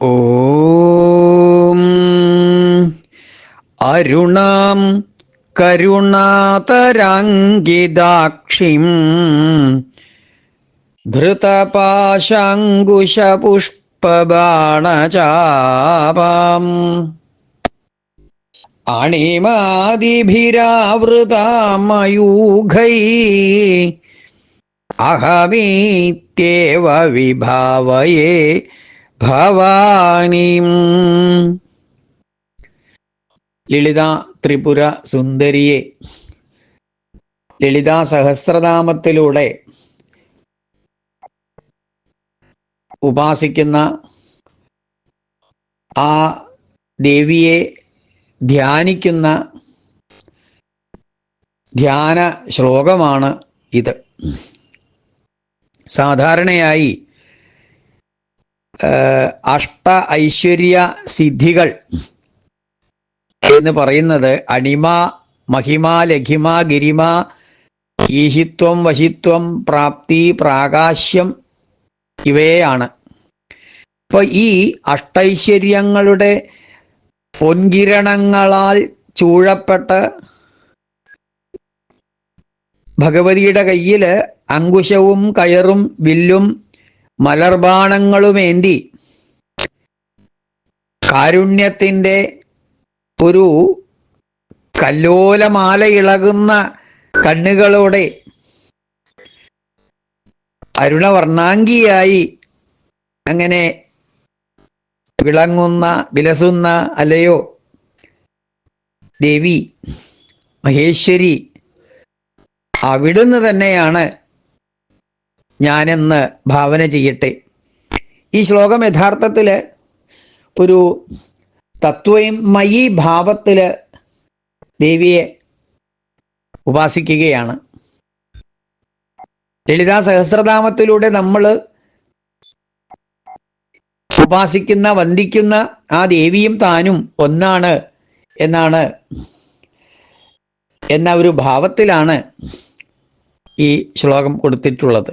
ഓം. അരുണാം കരുണാതരാങ്കിതാക്ഷിം ധൃതപാശാങ്കുശപുഷ്പബാണചാപാം അണിമാതിഭിരാവൃതാമയൂഖൈ അഹമീത്യേവ വിഭാവയേ. ഭവാനിം. ലളിത ത്രിപുര സുന്ദരിയെ. ലളിതാ സഹസ്രനാമത്തിലൂടെ ഉപാസിക്കുന്ന ആ ദേവിയെ ധ്യാനിക്കുന്ന ധ്യാന ശ്ലോകമാണ് ഇത്. സാധാരണയായി അഷ്ട ഐശ്വര്യ സിദ്ധികൾ എന്ന് പറയുന്നത് അണിമ മഹിമ ലഘിമ ഗിരിമ ഈശിത്വം വശിത്വം പ്രാപ്തി പ്രാകാശ്യം ഇവയാണ് അപ്പൊ ഈ അഷ്ടൈശ്വര്യങ്ങളുടെ പൊൻകിരണങ്ങളാൽ ചൂഴപ്പെട്ട് ഭഗവതിയുടെ കയ്യിൽ അങ്കുശവും കയറും വില്ലും മലർബാണങ്ങളുമേന്തി കാരുണ്യത്തിന്റെ ഒരു കല്ലോലമാല ഇളകുന്ന കണ്ണുകളോടെ അരുണവർണാംഗിയായി അങ്ങനെ വിളങ്ങുന്ന വിലസുന്ന അലയോ ദേവി മഹേശ്വരി അവിടുന്ന് തന്നെയാണ് ഞാനെന്ന് ഭാവന ചെയ്യട്ടെ. ഈ ശ്ലോകം യഥാർത്ഥത്തിൽ ഒരു തത്വയും മയി ഭാവത്തിൽ ദേവിയെ ഉപാസിക്കുകയാണ്. ലളിതാ സഹസ്രനാമത്തിലൂടെ നമ്മൾ ഉപാസിക്കുന്ന വന്ദിക്കുന്ന ആ ദേവിയും താനും ഒന്നാണ് എന്നാണ് എന്ന ഒരു ഭാവത്തിലാണ് ഈ ശ്ലോകം കൊടുത്തിട്ടുള്ളത്.